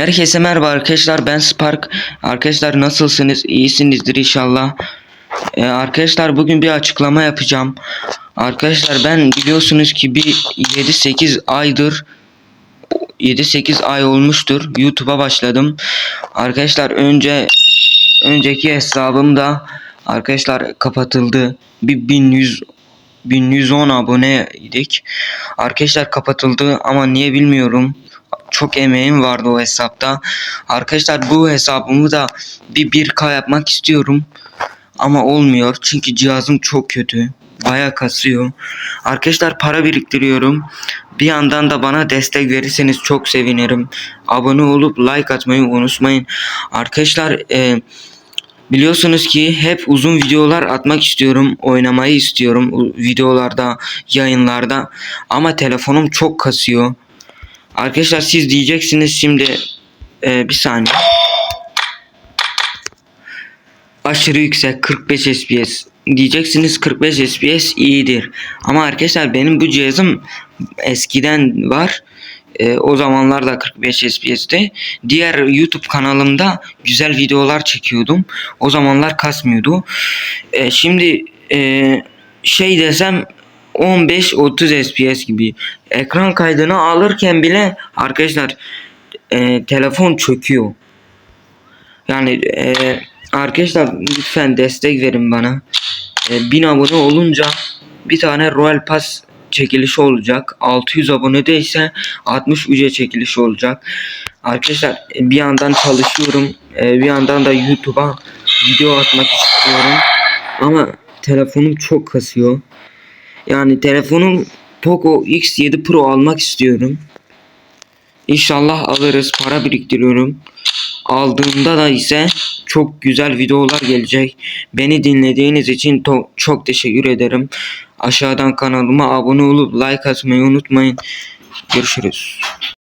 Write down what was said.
Herkese merhaba arkadaşlar ben Spark. Arkadaşlar nasılsınız? İyisinizdir inşallah. Ee, arkadaşlar bugün bir açıklama yapacağım. Arkadaşlar ben biliyorsunuz ki bir 7-8 aydır 7-8 ay olmuştur YouTube'a başladım. Arkadaşlar önce önceki hesabım da arkadaşlar kapatıldı. Bir 1100 1110 aboneydik. Arkadaşlar kapatıldı ama niye bilmiyorum. Çok emeğim vardı o hesapta. Arkadaşlar bu hesabımı da bir 1K yapmak istiyorum. Ama olmuyor çünkü cihazım çok kötü. Baya kasıyor. Arkadaşlar para biriktiriyorum. Bir yandan da bana destek verirseniz çok sevinirim. Abone olup like atmayı unutmayın. Arkadaşlar e, Biliyorsunuz ki hep uzun videolar atmak istiyorum, oynamayı istiyorum videolarda, yayınlarda ama telefonum çok kasıyor. Arkadaşlar siz diyeceksiniz şimdi e, bir saniye. Aşırı yüksek 45 FPS. Diyeceksiniz 45 FPS iyidir. Ama arkadaşlar benim bu cihazım eskiden var. E, o zamanlar da 45 FPS'te. Diğer YouTube kanalımda güzel videolar çekiyordum. O zamanlar kasmıyordu. E, şimdi e, şey desem 15-30 FPS gibi. Ekran kaydını alırken bile arkadaşlar e, telefon çöküyor. Yani e, arkadaşlar lütfen destek verin bana. E, 1000 abone olunca bir tane Royal Pass çekilişi olacak. 600 abonede ise 60 ücret çekilişi olacak. Arkadaşlar e, bir yandan çalışıyorum. E, bir yandan da YouTube'a video atmak istiyorum. Ama telefonum çok kasıyor. Yani telefonum Poco X7 Pro almak istiyorum. İnşallah alırız. Para biriktiriyorum. Aldığımda da ise çok güzel videolar gelecek. Beni dinlediğiniz için çok teşekkür ederim. Aşağıdan kanalıma abone olup like atmayı unutmayın. Görüşürüz.